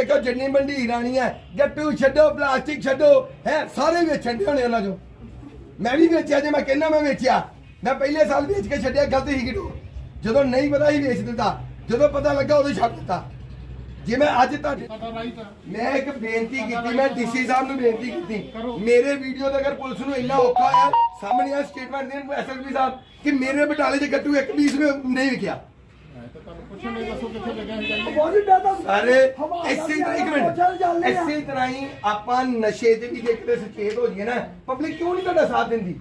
ਵੇਖੋ ਜਿੰਨੀ ਮੰਡੀ ਰਾਣੀ ਹੈ ਗੱਟੂ ਛੱਡੋ ਪਲਾਸਟਿਕ ਛੱਡੋ ਹੈ ਸਾਰੇ ਵੇਚਣ ਦੇ ਹੋਣੇ ਉਹਨਾਂ ਚੋਂ। ਮੈਂ ਵੀ ਵੇਚਿਆ ਜੇ ਮੈਂ ਕਹਿੰਦਾ ਮੈਂ ਵੇਚਿਆ ਮੈਂ ਪਹਿਲੇ ਸਾਲ ਵੇਚ ਕੇ ਛੱਡਿਆ ਗਲਤ ਹੀ ਕਿਡੋ ਜਦੋਂ ਨਹੀਂ ਪਤਾ ਹੀ ਵੇਚ ਦਿੱਤਾ ਜਦੋਂ ਪਤਾ ਲੱਗਾ ਉਦੋਂ ਛੱਡ ਦਿੱਤਾ। ਜੇ ਮੈਂ ਅੱਜ ਤੁਹਾਡੇ ਮੈਂ ਇੱਕ ਬੇਨਤੀ ਕੀਤੀ ਮੈਂ ਡੀਸੀ ਸਾਹਿਬ ਨੂੰ ਬੇਨਤੀ ਕੀਤੀ। ਮੇਰੇ ਵੀਡੀਓ ਦਾ ਅਗਰ ਪੁਲਿਸ ਨੂੰ ਇੰਨਾ ਔਖਾ ਆ ਸਾਹਮਣੇ ਆ ਸਟੇਟਮੈਂਟ ਦੇਣ ਐਸਐਸਪੀ ਸਾਹਿਬ ਕਿ ਮੇਰੇ ਬਟਾਲੇ ਦੇ ਗੱਟੂ ਇੱਕ ਪੀਸ ਨਹੀਂ ਵਿਕਿਆ। ਸਾਰੇ ਇਸੇ ਤਰ੍ਹਾਂ ਇੱਕ ਮਿੰਟ। ਇਸੇ ਤਰ੍ਹਾਂ ਹੀ ਆਪਾਂ ਨਸ਼ੇ ਤੇ ਵੀ ਜੇ ਕਿਤੇ ਸੁਚੇਤ ਹੋ ਜਾਈਏ ਨਾ ਪਬਲਿਕ ਕਿਉਂ ਨਹੀਂ ਤੁਹਾਡਾ ਸਾਥ ਦਿੰਦੀ?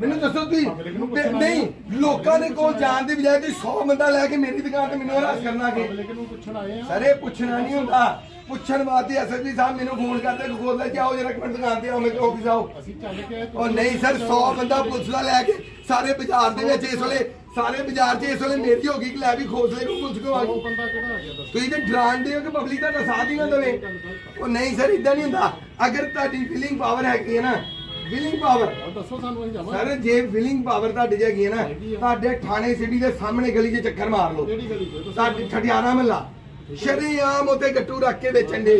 ਮੈਨੂੰ ਦੱਸੋ ਤੁਸੀਂ। Public ਨੂੰ ਤੇ ਪੁੱਛਣਾ ਨਹੀਂ ਲੋਕਾਂ ਦੇ ਕੋਲ ਜਾਣ ਦੀ ਬਜਾਏ ਤੁਸੀਂ 100 ਬੰਦਾ ਲੈ ਕੇ ਮੇਰੀ ਦੁਕਾਨ ਤੇ ਮੈਨੂੰ ਹਰਾਸ ਕਰਨਾ ਕਿ ਪਬਲਿਕ ਨੂੰ ਪੁੱਛਣ ਆਏ ਆ। ਸਰ ਇਹ ਪੁੱਛਣਾ ਨਹੀਂ ਹੁੰਦਾ। ਪੁੱਛਣ ਵਾਸਤੇ ਐਸਐਸਪੀ ਸਾਹਿਬ ਮੈਨੂੰ ਫੋਨ ਕਰਦੇ ਕਿ ਖੋਲ ਲੈ ਜਾਓ ਜਰਾ ਇੱਕ ਮਿੰਟ ਦੁਕਾਨ ਤੇ ਆਓ ਮੇਰੇ ਆਫਿਸ ਆਓ। ਅਸੀਂ ਚੱਲ ਕੇ ਆਏ, ਉਹ ਨਹੀਂ ਸਰ 100 ਬੰਦਾ ਪੁਲਿਸ ਦਾ ਲੈ ਕੇ ਸਾਰੇ ਬਾਜ਼ਾਰ ਦੇ ਵਿੱਚ ਇਸ ਵੇਲੇ ਸਾਰੇ ਬਾਜ਼ਾਰ 'ਚ ਇਸ ਵੇਲੇ ਮੇਰੀ ਹੋ ਗਈ ਕਿ ਲੈ ਵੀ ਖੋਸਲੇ ਨੂੰ ਪੁਲਿਸ ਕੋ ਆ ਗਈ। ਬੰਦਾ ਕਿਹੜਾ ਆ ਗਿਆ ਦੱਸੋ। ਤੁਸੀਂ ਤੇ ਡਰਾਉਂਦੇ ਹੋ ਕਿ ਪਬਲਿਕ ਤੁਹਾਡਾ ਸਾਥ ਹੀ ਨਾ ਦੇਵੇ? ਉਹ ਨਹੀਂ ਸਰ ਇਦਾਂ ਨਹੀਂ ਹੁੰਦਾ। ਅਗਰ ਤੁਹਾਡੀ ਵਿਲਿੰਗ ਪਾਵਰ ਹੈਗੀ ਹੈ ਨਾ ਵਿਲਿੰਗ ਪਾਵਰ ਉਹ ਦੱਸੋ ਸਾਨੂੰ ਅਸੀਂ ਜਾਵਾਂਗੇ। ਸਰ ਜੇ ਵਿਲਿੰਗ ਪਾਵਰ ਤੁਹਾਡੀ 'ਚ ਹੈਗੀ ਹੈ ਨਾ ਤੁਹਾਡੇ ਥਾਣੇ ਸਿਟੀ ਦੇ ਸਾਹਮਣੇ ਗਲੀ 'ਚ ਚੱਕਰ ਮਾਰ ਲਓ। ਕਿਹੜੀ ਗਲੀ ਤੁਹਾਡੇ ਠਠਿਆਰਾ ਮਹੱਲਾ। ਸ਼ਰੀਆਮ ਉਤੇ ਗੱਟੂ ਰੱਖ ਕੇ ਵੇਚਣ ਦੇ।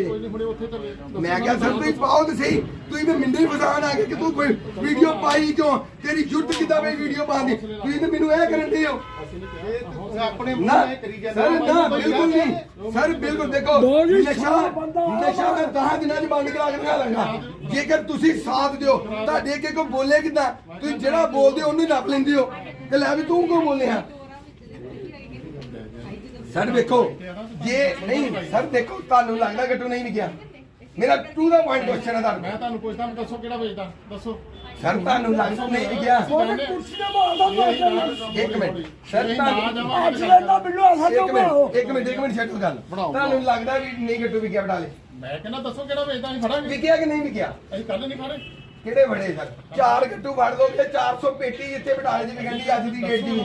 ਮੈਂ ਕਿਹਾ ਸਰ ਤੁਸੀਂ ਪਾਓ ਤੇ ਸਹੀ। ਤੁਸੀਂ ਤੇ ਮਿੰਡੇ ਫਸਾਣ ਆ ਗਏ ਕਿ ਤੂੰ ਕੋਈ ਵੀਡੀਓ ਪਾਈ ਕਿਉਂ? ਤੇਰੀ ਜੁਰਤ ਕਿੱਦਾਂ ਬਈ ਵੀਡੀਓ ਪਾਉਣ ਦੀ? ਤੁਸੀਂ ਤੇ ਮੈਨੂੰ ਇਹ ਕਰਨ ਦੇ ਹੋ। ਸਰ ਨਾ ਬਿਲਕੁਲ ਨਹੀਂ। ਸਰ ਬਿਲਕੁਲ ਦੇਖੋ ਨਸ਼ਾ ਨਸ਼ਾ ਮੈਂ 10 ਦਿਨਾਂ ਚ ਬੰਦ ਕਰਾ ਕੇ ਦਿਖਾ ਲਾਂਗਾ ਜੇਕਰ ਤੁਸੀਂ ਸਾਥ ਦਿਓ ਤੁਹਾਡੇ ਅੱਗੇ ਕੋਈ ਬੋਲੇ ਕਿਦਾਂ? ਤੁਸੀਂ ਜਿਹੜਾ ਬੋਲਦੇ ਹੋ ਉਹਨੂੰ ਨੱਪ ਲੈਂਦੇ ਹੋ। ਤੇ ਲੈ ਵੀ ਤੂੰ ਕਿਉਂ ਬੋਲਿਆ ਸਰ ਵੇਖੋ ਜੇ ਨਹੀਂ ਸਰ ਦੇਖੋ ਤੁਹਾਨੂੰ ਲੱਗਦਾ ਗੱਟੂ ਨਹੀਂ ਵਿਕਿਆ। ਮੇਰਾ ਟੂ ਦਾ ਪੁਆਇੰਟ ਕੁਐਸਚਨ ਹੈ ਮੈਂ ਤੁਹਾਨੂੰ ਤੁਹਾਨੂੰ ਪੁੱਛਦਾ ਮੈਂ ਦੱਸੋ ਕਿਹੜਾ ਵੇਚਦਾ? ਦੱਸੋ। ਸਰ ਤੁਹਾਨੂੰ ਲੱਗਦਾ ਨਹੀਂ ਉਹਨੇ ਕੁਰਸੀ ਤੇ ਮਾਰਦਾ ਇੱਕ ਮਿੰਟ। ਸਰ ਤੁਹਾਨੂੰ ਅੱਜ ਤਾਂ ਬਿੱਲੋ ਆ ਸਾਡੇ ਇੱਕ ਬਣਾਓ ਮਿੰਟ ਇੱਕ ਮਿੰਟ ਇੱਕ ਮਿੰਟ ਛੱਡੋ ਗੱਲ। ਤੁਹਾਨੂੰ ਲੱਗਦਾ ਵੀ ਨਹੀਂ ਗੱਟੂ ਵਿਕਿਆ ਬਟਾਲੇ ਮੈਂ ਕਹਿੰਦਾ ਦੱਸੋ ਕਿਹੜਾ ਵੇਚਦਾ ਅਸੀਂ ਫੜਾਂਗੇ। ਵਿਕਿਆ ਕਿ ਨਹੀਂ ਵਿਕਿਆ? ਅਸੀਂ ਕੱਲ ਨਹੀਂ ਫੜੇ। ਕਿਹੜੇ ਬੜੇ ਸਰ? ਚਾਰ ਗੱਟੂ ਫੜ ਦੋ ਤੇ 400 ਪੇਟੀ ਜਿੱਥੇ ਬਟਾਲੇ ਦੀ ਵਿਕਣ ਦੀ ਅੱਜ ਦੀ ਡੇਟ ਦੀ।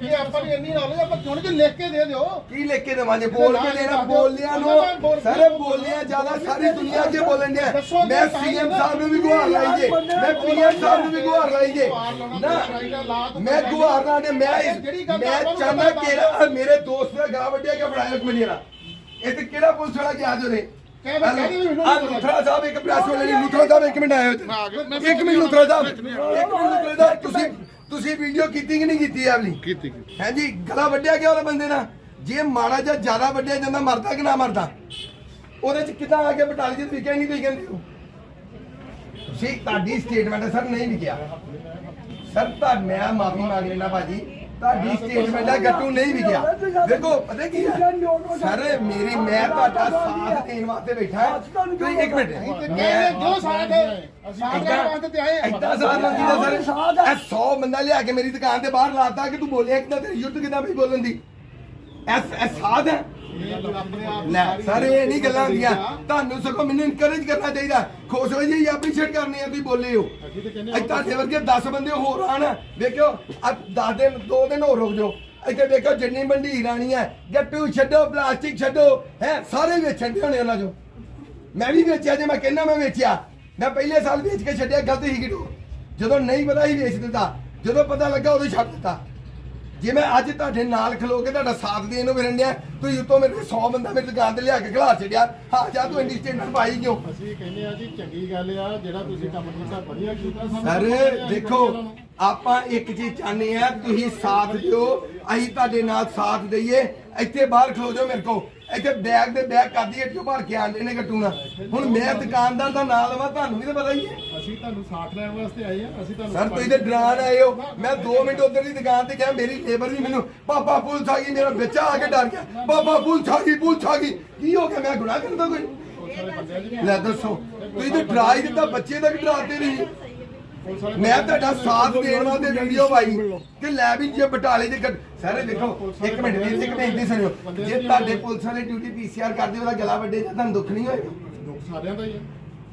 ਜੇ ਆਪਾਂ ਨੂੰ ਇੰਨੀ ਨੌਲੇਜ ਆਪਾਂ ਕਿਉਂ ਨਹੀਂ ਲਿਖ ਕੇ ਦੇ ਦਿਓ? ਕੀ ਲਿਖ ਕੇ ਦੇਵਾਂਗੇ? ਬੋਲ ਕੇ ਦੇਣਾ ਬੋਲਿਆ ਨੂੰ। ਸਾਰੇ ਬੋਲਿਆ ਜ਼ਿਆਦਾ ਸਾਰੀ ਦੁਨੀਆ 'ਚ ਬੋਲਣ ਦੇ ਮੈਂ ਸੀਐਮ ਸਾਹਿਬ ਨੂੰ ਵੀ ਗੁਹਾਰ ਲਾਈ ਜੇ। ਮੈਂ ਪੀਐਮ ਸਾਹਿਬ ਨੂੰ ਵੀ ਗੁਹਾਰ ਲਾਈ ਜੇ। ਨਾ। ਮੈਂ ਗੁਹਾਰ ਨਾਲ ਨੇ ਮੈਂ ਮੈਂ ਚਾਹੁੰਦਾ ਕਿ ਇਹਦਾ- ਮੇਰੇ ਦੋਸਤ ਦਾ ਗਲਾ ਵੱਡਿਆ ਕਿ ਮਿੰਟ ਜਰਾ ਇਹ ਤੇ ਕਿਹੜਾ ਪੁਲਿਸ ਵਾਲਾ ਗਿਆ ਜੋ ਨੇ ਲੁਥਰਾ ਸਾਹਿਬ ਇੱਕ ਪ੍ਰੈਸ ਵਾਲੇ ਨੇ ਲੁਥਰਾ ਸਾਹਿਬ ਇੱਕ ਮਿੰਟ ਆਇਓ ਇੱਕ ਮਿੰਟ ਲੁਥਰਾ ਸਾਹਿਬ। ਇੱਕ ਮਿੰਟ ਲੁਥਰਾ ਸਾਹਿਬ ਤੁਸੀਂ ਤੁਸੀਂ ਵੀਡੀਓ ਕੀਤੀ ਕਿ ਨਹੀਂ ਕੀਤੀ ਇਹ ਵਾਲੀ ਕੀਤੀ। ਹਾਂਜੀ ਗਲਾ ਵੱਢਿਆ ਗਿਆ ਉਹਦੇ ਬੰਦੇ ਨਾਲ? ਜੇ ਮਾੜਾ ਜਿਹਾ ਜ਼ਿਆਦਾ ਵੱਢਿਆ ਜਾਂਦਾ ਮਰਦਾ ਕਿ ਨਾ ਮਰਦਾ? ਉਹਦੇ ਚ ਕਿਦਾਂ ਆ ਕੇ ਬਟਾਲੀ ਨਹੀਂ ਤੁਸੀਂ ਕਹਿੰਦੇ ਹੋ? ਸੀ ਤੁਹਾਡੀ ਸਟੇਟਮੈਂਟ ਹੈ ਸਰ ਨਹੀਂ ਵਿਕਿਆ। ਸਰ ਤਾਂ ਮੈਂ ਮਾਫੀ ਮੰਗ ਲੈਣਾ ਭਾਜੀ। ਤੁਹਾਡੀ ਸਟੇਟਮੈਂਟ ਹੈ ਗੱਟੂ ਨਹੀਂ ਵਿਕਿਆ। ਦੇਖੋ ਪਤਾ ਕੀ ਹੈ? ਸਰ ਮੇਰੀ ਮੈਂ ਤੁਹਾਡਾ ਸਾਥ ਦੇਣ ਵਾਸਤੇ ਬੈਠਾ ਹਾਂ। ਤੁਸੀਂ ਇੱਕ ਮਿੰਟ। ਕਹਿੰਦੇ ਜੋ ਸਾਥ ਸਾਥ ਲੈਣ ਵਾਸਤੇ ਤੇ ਆਏ ਐਦਾਂ ਸਾਥ ਮੰਗੀ ਦਾ ਸਰ ਇਹ 100 ਬੰਦਾ ਲਿਆ ਕੇ ਮੇਰੀ ਦੁਕਾਨ ਤੇ ਬਾਹਰ ਲਾਤਾ ਕਿ ਤੂੰ ਬੋਲਿਆ ਕਿਦਾਂ ਤੇਰੀ ਯੁੱਧ ਕਿਦਾਂ ਵੀ ਬੋਲਣ ਦੀ? ਐਸ ਐ ਸਾਥ ਹੈ। ਲੈ ਸਰ ਇਹ ਨਹੀਂ ਗੱਲਾਂ ਹੁੰਦੀਆਂ। ਤੁਹਾਨੂੰ ਸਗੋਂ ਮੈਨੂੰ ਇਨਕਰੇਜ ਕਰਨਾ ਚਾਹੀਦਾ। ਖੁਸ਼ ਹੋ ਜੀ ਐਪਰੀਸ਼ੀਏਟ ਕਰਨੀ ਆ ਤੁਸੀਂ ਬੋਲੇ ਹੋ। ਅਸੀਂ ਤੇ ਕਹਿੰਦੇ ਅੱਜ ਤੁਹਾਡੇ ਵਰਗੇ 10 ਬੰਦੇ ਹੋਰ ਆਣ ਵੇਖਿਓ ਆ 10 ਦਿਨ 2 ਦਿਨ ਹੋਰ ਰੁਕ ਜਾਓ। ਇੱਥੇ ਵੇਖੋ ਜਿੰਨੀ ਮੰਡੀ ਰਾਣੀ ਹੈ ਗੱਟੂ ਛੱਡੋ ਪਲਾਸਟਿਕ ਛੱਡੋ ਹੈ ਸਾਰੇ ਵੇਚਣ ਦੇ ਹੋਣੇ ਉਹਨਾਂ ਚੋਂ। ਮੈਂ ਵੀ ਵੇਚਿਆ ਜੇ ਮੈਂ ਕਹਿੰਦਾ ਮੈਂ ਵੇਚਿਆ। ਮੈਂ ਪਹਿਲੇ ਸਾਲ ਵੇਚ ਕੇ ਛੱਡਿਆ ਗਲਤ ਹੀ ਕਿਡੋ ਜਦੋਂ ਨਹੀਂ ਪਤਾ ਹੀ ਵੇਚ ਦਿੱਤਾ। ਜਦੋਂ ਪਤਾ ਲੱਗਾ ਉਦੋਂ ਛੱਡ ਦਿੱਤਾ। ਜੇ ਮੈਂ ਅੱਜ ਤੁਹਾਡੇ ਨਾਲ ਖਲੋ ਕੇ ਤੁਹਾਡਾ ਸਾਥ ਦੇਣ ਨੂੰ ਫਿਰਨ ਡਿਆ ਤੁਸੀਂ ਉੱਤੋਂ ਮੇਰੇ 100 ਬੰਦਾ ਮੇਰੀ ਦੁਕਾਨ ਤੇ ਲਿਆ ਕੇ ਖਿਲਾ ਛੱਡਿਆ। ਹਾਂ ਜਾ ਤੂੰ ਇੰਡੀ ਸਟੇਟਮੈਂਟ ਪਾਈ ਕਿਉਂ? ਅਸੀਂ ਕਹਿੰਦੇ ਆ ਜੀ ਚੰਗੀ ਗੱਲ ਆ ਜਿਹੜਾ ਤੁਸੀਂ ਕੰਮ ਕੀਤਾ ਵਧੀਆ ਕੀਤਾ ਸਰ ਦੇਖੋ। ਆਪਾਂ ਇੱਕ ਚੀਜ਼ ਚਾਹੁੰਦੇ ਆ ਤੁਸੀਂ ਸਾਥ ਦਿਓ ਅਸੀਂ ਤੁਹਾਡੇ ਨਾਲ ਸਾਥ ਦਈਏ। ਇੱਥੇ ਬਾਹਰ ਖਲੋ ਜਾਓ ਮੇਰੇ ਕੋ ਇੱਥੇ ਬੈਗ ਦੇ ਬੈਗ ਕਾਦੀ ਇੱਥੋਂ ਭਰ ਕੇ ਆਂਦੇ ਨੇ ਗੱਟੂਣਾ ਹੁਣ ਮੈਂ ਦੁਕਾਨਦਾਰ ਦਾ ਨਾਂ ਲਵਾਂ ਤੁਹਾਨੂੰ ਵੀ ਤਾਂ ਪਤਾ ਹੀ ਹੈ। ਅਸੀਂ ਤੁਹਾਨੂੰ ਸਾਥ ਲੈਣ ਵਾਸਤੇ ਆਏ ਆ ਅਸੀਂ ਤੁਹਾਨੂੰ ਸਰ ਤੁਸੀਂ ਤੇ ਡਰਾਨ ਆਏ ਹੋ। ਮੈਂ 2 ਮਿੰਟ ਉਧਰ ਦੀ ਦੁਕਾਨ ਤੇ ਗਿਆ ਮੇਰੀ ਲੇਬਰ ਵੀ ਮੈਨੂੰ ਪਾਪਾ ਪੁਲਿਸ ਆ ਗਈ ਮੇਰਾ ਬੱਚਾ ਆ ਕੇ ਡਰ ਗਿਆ। ਪਾਪਾ ਪੁਲਿਸ ਆ ਗਈ ਪੁਲਿਸ ਆ ਗਈ। ਕੀ ਹੋ ਗਿਆ? ਮੈਂ ਗੁਨਾਹ ਕਰਦਾ ਕੋਈ? ਲੈ ਦੱਸੋ। ਤੁਸੀਂ ਤੇ ਡਰਾ ਹੀ ਦਿੱਤਾ ਬੱਚੇ ਦਾ ਵੀ ਡਰਾਤੇ ਨਹੀਂ। ਮੈਂ ਤੁਹਾਡਾ ਸਾਥ ਦੇਣ ਵਾਸਤੇ ਵੀਡੀਓ ਪਾਈ ਕਿ ਲੈ ਵੀ ਜੇ ਬਟਾਲੇ ਦੇ ਸਾਰੇ ਦੇਖੋ, ਇੱਕ ਮਿੰਟ ਵੀਰ ਇੱਕ ਮਿੰਟ ਦੀ ਸੁਣਿਓ। ਜੇ ਤੁਹਾਡੇ ਪੁਲਿਸ ਵਾਲੇ ਡਿਊਟੀ ਪੀਸੀਆਰ ਕਰਦੇ, ਉਹਦਾ ਗਲਾ ਵੱਡੇ ਜਾਂ ਤੁਹਾਨੂੰ ਦੁੱਖ ਨਹੀਂ ਹੋਏਗਾ? ਦੁੱਖ ਸਾਰਿਆਂ ਦਾ ਹੀ ਆ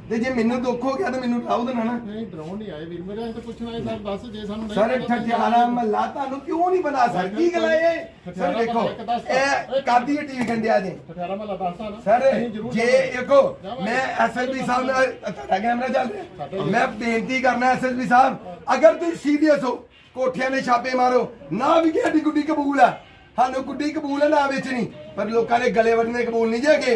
ਤੇ ਜੇ ਮੈਨੂੰ ਦੁੱਖ ਹੋ ਗਿਆ ਤਾਂ ਮੈਨੂੰ ਡਰਾਉ ਦੇਣਾ ਨਾ। ਨਹੀਂ ਡਰਾਉਣ ਨਹੀਂ ਆਏ ਵੀਰ ਮੇਰੇ ਅਸੀਂ ਤਾਂ ਪੁੱਛਣਾ ਹੈ ਸਰ ਦੱਸ ਜੇ ਸਾਨੂੰ ਨਹੀਂ ਸਰ ਠਠਿਆਰਾ ਮਹੱਲਾ ਤੁਹਾਨੂੰ ਕਿਉਂ ਨਹੀਂ ਬਣਾ ਸਰ? ਕੀ ਗੱਲ ਹੈ ਇਹ? ਸਰ ਦੇਖੋ ਇਹ ਕਾਦੀ ਟੀਵੀ ਕੰਡਿਆ ਜੀ? ਠਠਿਆਰਾ ਮਹੱਲਾ ਦੱਸਦਾ ਨਾ। ਸਰ ਜੇ। ਦੇਖੋ ਮੈਂ ਐਸਐਸਪੀ ਸਾਹਿਬ ਨਾਲ ਤੁਹਾਡਾ ਕੈਮਰਾ ਚੱਲ ਰਿਹਾ। ਮੈਂ ਬੇਨਤੀ ਕਰਨਾ ਐਸਐਸਪੀ ਸਾਹਿਬ ਅਗਰ ਤੁਸੀਂ ਸੀਰੀਅਸ ਹੋ ਕੋਠਿਆਂ ਦੇ ਛਾਪੇ ਮਾਰੋ ਨਾ ਵੀ ਕਿਹੜੀ ਗੁੱਡੀ ਕਬੂਲ ਆ। ਸਾਨੂੰ ਗੁੱਡੀ ਕਬੂਲ ਹੈ ਨਾ ਵੇਚਣੀ। ਪਰ ਲੋਕਾਂ ਦੇ ਗਲੇ ਵੱਢਣੇ ਕਬੂਲ ਨਹੀਂ ਜੇਗੇ